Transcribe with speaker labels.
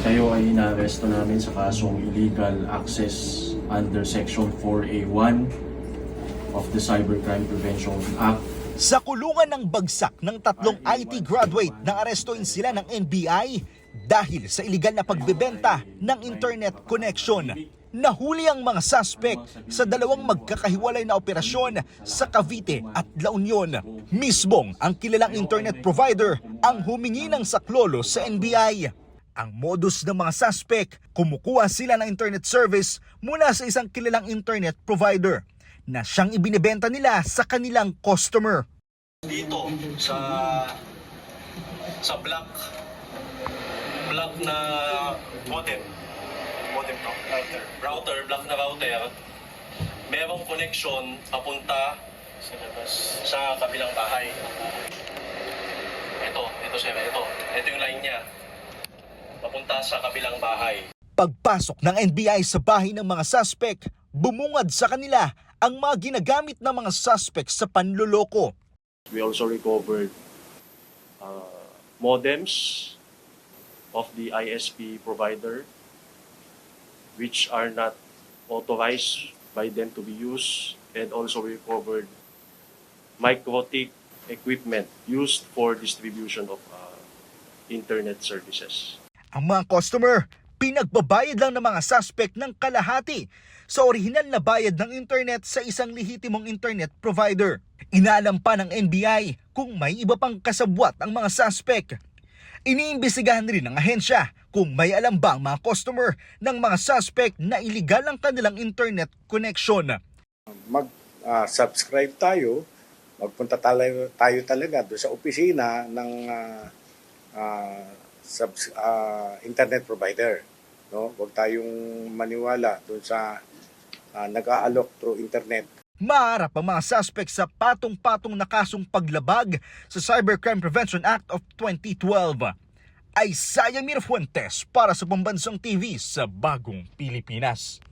Speaker 1: Kayo ay inaaresto namin sa kasong illegal access under Section 4A1 of the Cybercrime Prevention Act
Speaker 2: Sa kulungan ng bagsak ng tatlong IT graduate nang arestuin sila ng NBI dahil sa iligal na pagbebenta ng internet connection. Nahuli ang mga suspect sa dalawang magkakahiwalay na operasyon sa Cavite at La Union. Mismong ang kilalang internet provider ang humingi ng saklolo sa NBI. Ang modus ng mga suspect, kumukuha sila ng internet service mula sa isang kilalang internet provider na siyang ibinebenta nila sa kanilang customer.
Speaker 3: dito sa sa black black na modem modem router. Router black na router. Merong connection papunta sa labas sa kabilang bahay. Ito ito sir ito. Ito yung line niya papunta sa kabilang bahay
Speaker 2: Pagpasok ng NBI sa bahay ng mga suspect, bumungad sa kanila ang mga ginagamit ng mga suspect sa panloloko.
Speaker 1: We also recovered uh, modems of the ISP provider which are not authorized by them to be used and also recovered microtic equipment used for distribution of uh, internet services.
Speaker 2: Ang mga customer, pinagbabayad lang ng mga suspect ng kalahati sa orihinal na bayad ng internet sa isang lehitimong internet provider. Inalam pa ng NBI kung may iba pang kasabwat ang mga suspect. Iniimbestigahan rin ng ahensya kung may alam ba ang mga customer ng mga suspect na iligal ang kanilang internet connection.
Speaker 4: mag-subscribe tayo, magpunta tayo, tayo talaga doon sa opisina ng ah, ah, subs- ah, internet provider. No? Huwag tayong maniwala doon sa ah, nag-aalok through internet.
Speaker 2: Maharap ang mga suspect sa patong-patong na kasong paglabag sa Cybercrime Prevention Act of 2012. Ay Saya Mir Fuentes para sa Pambansang TV sa Bagong Pilipinas.